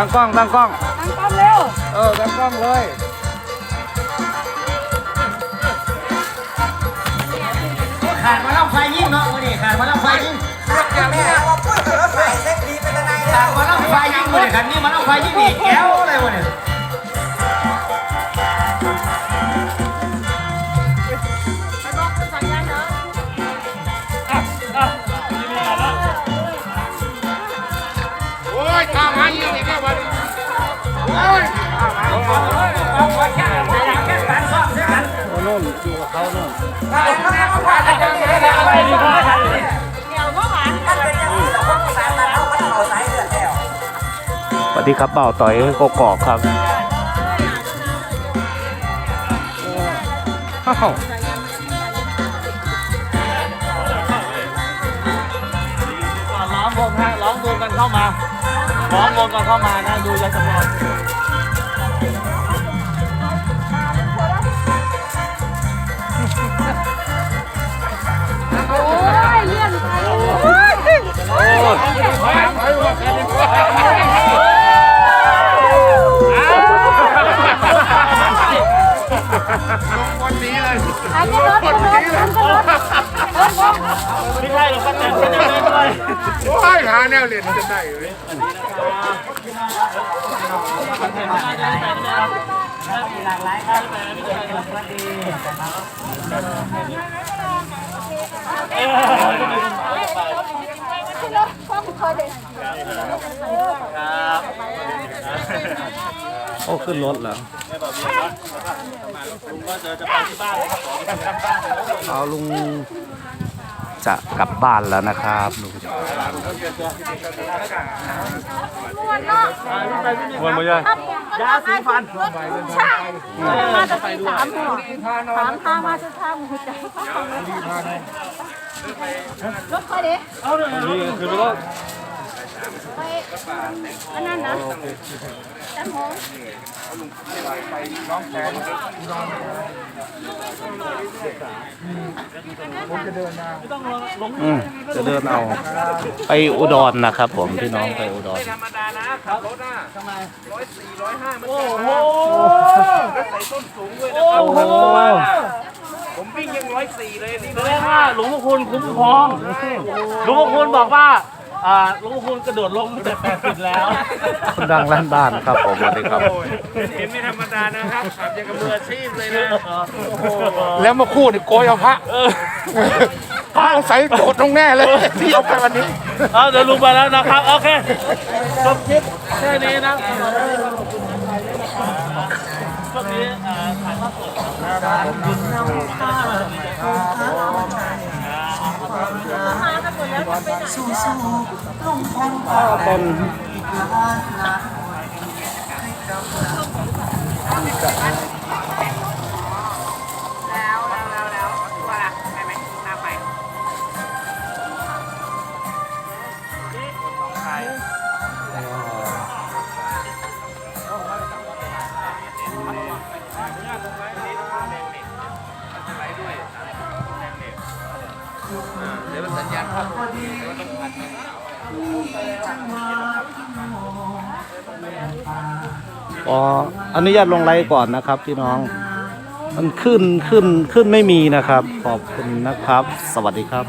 ตั้งกล้องตั้งกล้องตั้งป้อมเร็วเออตั้งกล้องเลยขาดมาแล้วไฟยิ่งเนาะวันนี้ขาดมาแล้วไฟยิ่งแม่ว่าพูดถึงรถไฟเซ็กดีเป็นยังไงขาดมาแล้วไฟยิ่งวันนี้ขาดนี่มาแล้วไฟยิ่งอีกแก้วอะไรวะเนี่ยโอ้ยตามมันยังอีกแล้ววันนี้ สวัสดีครับเบ่าต่อยกกอกครับอ้าวล้อมวงฮะล้อมวงกันเข้ามา ล้อมวงกันเข้ามานะดูยาสมองโอ้ยเลื่อนไปโอ้ยวันนี้เลยอันนี้รถรถรถรถรถไม่ใช่หรอกป้าแต โอ้ยหาแนวเล่นจะได้เลยรถพ่อเคยเลยครับโอ้ขึ้นรถเหรอผมก็จะจะไปที่บ้านนะครับขอไปทำบ้านเอาลุง จะกลับบ้านแล้วนะครับลุงจะมวนเนาะวันไม่ใช่ยาสีฟันใช่มาจะตีสามหัวสามทางมาจะทางหัวใจรถใครเด็กนี่คือรถ ไปอันนั้นนะจันหงอืมจะเดินเอา ไปอุดรนะครับผมพี่น้องไปอุดรธรรมดานะขับรถอะทำไมร้อยสี่ร้อยห้าโอ้โหแล้วใส่ส้นสูงด้วยนะโอ้โห ผมวิ่งยังร้อยสี่เลยนี่แสดงว่าหลวงพ่อคุณคุ้มครองหลวงพ่อคุณบอกว่า อ่าหลวงพ่อคุณกระโดดลงตั้งแต่แปดสิบแล้วคนดังลั่นบ้านครับผมสวัสดีครับ เห็นไม่ธรรมดานะครับขับยังกับมืออาชีพเลยนะแล้วมาคู่นี่โกยเอาพระพระใส่โดดลงแน่เลย ที่เอาไปวันนี้ เอาเดี๋ยวลุงไปแล้วนะครับ โอเคจบคลิปแค่นี้นะช่วงนี้อ่าถ่ายทอดสดนะครับมา แล้วจะไปไหนเป็นแอ๋ออนุญาตลงไลฟ์ก่อนนะครับพี่น้อง มันขึ้นขึ้นขึ้นไม่มีนะครับ ขอบคุณนะครับ สวัสดีครับ